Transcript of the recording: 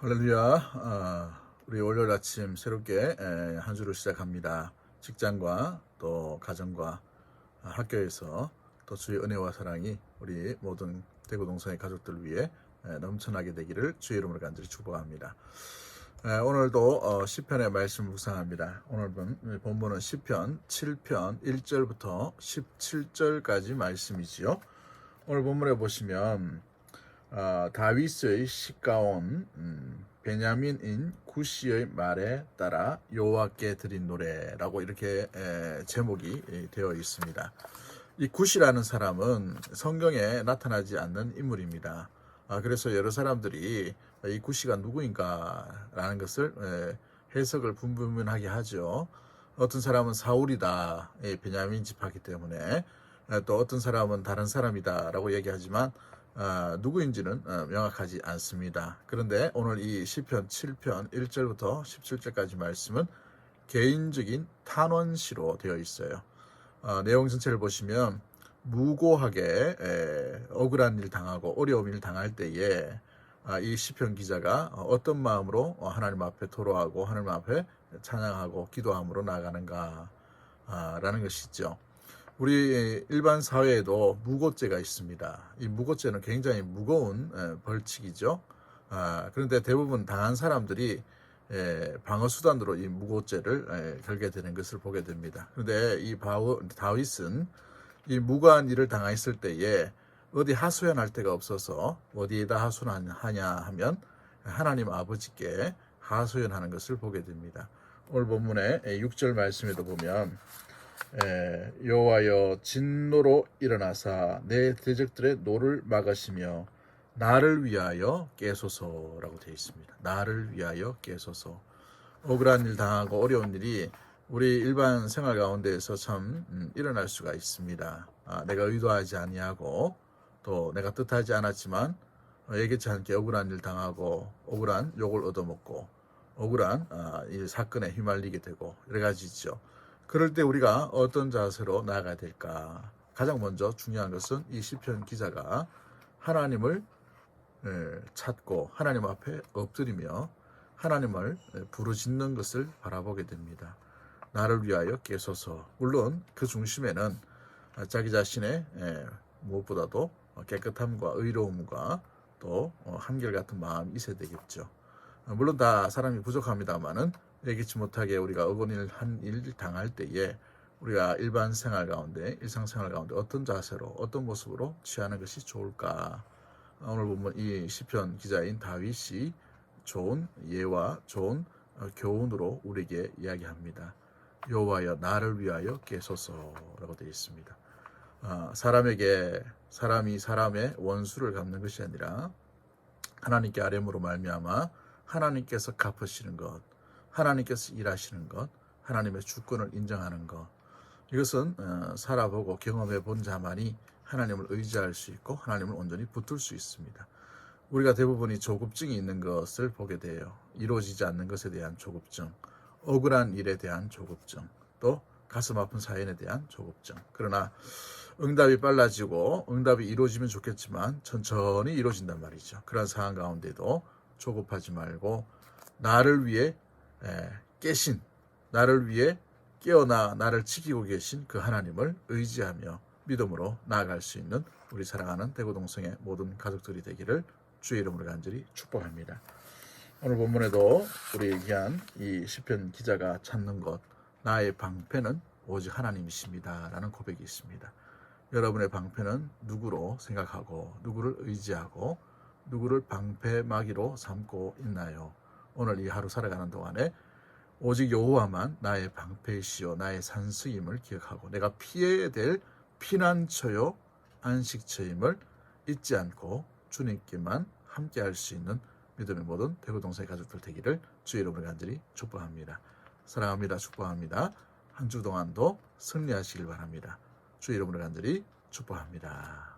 할렐루야. 아, 우리 월요일 아침 새롭게 에, 한 주를 시작합니다. 직장과 또 가정과 아, 학교에서 또 주의 은혜와 사랑이 우리 모든 대구 동성의 가족들 위해 에, 넘쳐나게 되기를 주의 이름으로 간절히 축복합니다. 에, 오늘도 어, 시편의 말씀 묵상합니다. 오늘 본, 본문은 시편 7편 1절부터 17절까지 말씀이지요. 오늘 본문에 보시면 어, 다윗의 시가온 음, 베냐민인 구시의 말에 따라 여호와께 드린 노래라고 이렇게 에, 제목이 에, 되어 있습니다. 이 구시라는 사람은 성경에 나타나지 않는 인물입니다. 아, 그래서 여러 사람들이 이 구시가 누구인가라는 것을 에, 해석을 분분하게 하죠. 어떤 사람은 사울이다, 예, 베냐민 집하기 때문에 에, 또 어떤 사람은 다른 사람이다라고 얘기하지만 아, 누구인지는 어, 명확하지 않습니다. 그런데 오늘 이 시편 7편 1절부터 17절까지 말씀은 개인적인 탄원시로 되어 있어요. 어, 내용 전체를 보시면 무고하게 에, 억울한 일 당하고 어려운 일 당할 때에 아, 이 시편 기자가 어떤 마음으로 어, 하나님 앞에 토로하고 하나님 앞에 찬양하고 기도함으로 나가는가 아, 라는 것이죠. 우리 일반 사회에도 무고죄가 있습니다. 이 무고죄는 굉장히 무거운 에, 벌칙이죠. 아, 그런데 대부분 당한 사람들이 에, 방어 수단으로 이 무고죄를 에, 걸게 되는 것을 보게 됩니다. 그런데 이 다윗은 이 무고한 일을 당했을 때에 어디 하소연할 데가 없어서 어디에다 하소연하냐 하면 하나님 아버지께 하소연하는 것을 보게 됩니다. 오늘 본문의 6절 말씀에도 보면 에, 여호와여 진노로 일어나사 내 대적들의 노를 막으시며 나를 위하여 깨소서라고 되어 있습니다. 나를 위하여 깨소서. 억울한 일 당하고 어려운 일이 우리 일반 생활 가운데에서 참 음, 일어날 수가 있습니다. 아, 내가 의도하지 아니하고 또 내가 뜻하지 않았지만 어, 예기치 않게 억울한 일 당하고 억울한 욕을 얻어먹고 억울한 아, 이 사건에 휘말리게 되고 여러 가지 있죠. 그럴 때 우리가 어떤 자세로 나아가야 될까? 가장 먼저 중요한 것은 이 시편 기자가 하나님을 에, 찾고 하나님 앞에 엎드리며 하나님을 에, 부르짖는 것을 바라보게 됩니다. 나를 위하여 깨소서. 물론 그 중심에는 자기 자신의 에, 무엇보다도 깨끗함과 의로움과 또 어, 한결같은 마음이 있어야 되겠죠. 어, 물론 다 사람이 부족합니다만은 예기치 못하게 우리가 어gon일 한 일 당할 때에 우리가 일반 생활 가운데 일상생활 가운데 어떤 자세로 어떤 모습으로 취하는 것이 좋을까 오늘 보면 이 시편 기자인 다윗이 좋은 예와 좋은 어, 교훈으로 우리에게 이야기합니다. 여호와여 나를 위하여 깨소서라고 되어 있습니다. 아, 사람에게 사람이 사람의 원수를 갚는 것이 아니라 하나님께 아뢰므로 말미암아 하나님께서 갚으시는 것 하나님께서 일하시는 것, 하나님의 주권을 인정하는 것, 이것은 어, 살아보고 경험해 본 자만이 하나님을 의지할 수 있고 하나님을 온전히 붙들 수 있습니다. 우리가 대부분이 조급증이 있는 것을 보게 돼요. 이루어지지 않는 것에 대한 조급증, 억울한 일에 대한 조급증, 또 가슴 아픈 사연에 대한 조급증. 그러나 응답이 빨라지고 응답이 이루어지면 좋겠지만 천천히 이루어진단 말이죠. 그런 상황 가운데도 조급하지 말고 나를 위해 에, 깨신 나를 위해 깨어나 나를 지키고 계신 그 하나님을 의지하며 믿음으로 나아갈 수 있는 우리 사랑하는 대구 동성의 모든 가족들이 되기를 주의 이름으로 간절히 축복합니다. 오늘 본문에도 우리 귀한 이 시편 기자가 찾는 것 나의 방패는 오직 하나님이십니다라는 고백이 있습니다. 여러분의 방패는 누구로 생각하고 누구를 의지하고 누구를 방패막이로 삼고 있나요? 오늘 이 하루 살아가는 동안에 오직 여호와만 나의 방패이시요 나의 산수임을 기억하고 내가 피해야 될 피난처요 안식처임을 잊지 않고 주님께만 함께 할 수 있는 믿음의 모든 대구 동생 가족들 되기를 주의 이름으로 간절히 축복합니다. 사랑합니다. 축복합니다. 한 주 동안도 승리하시길 바랍니다. 주의 이름으로 간절히 축복합니다.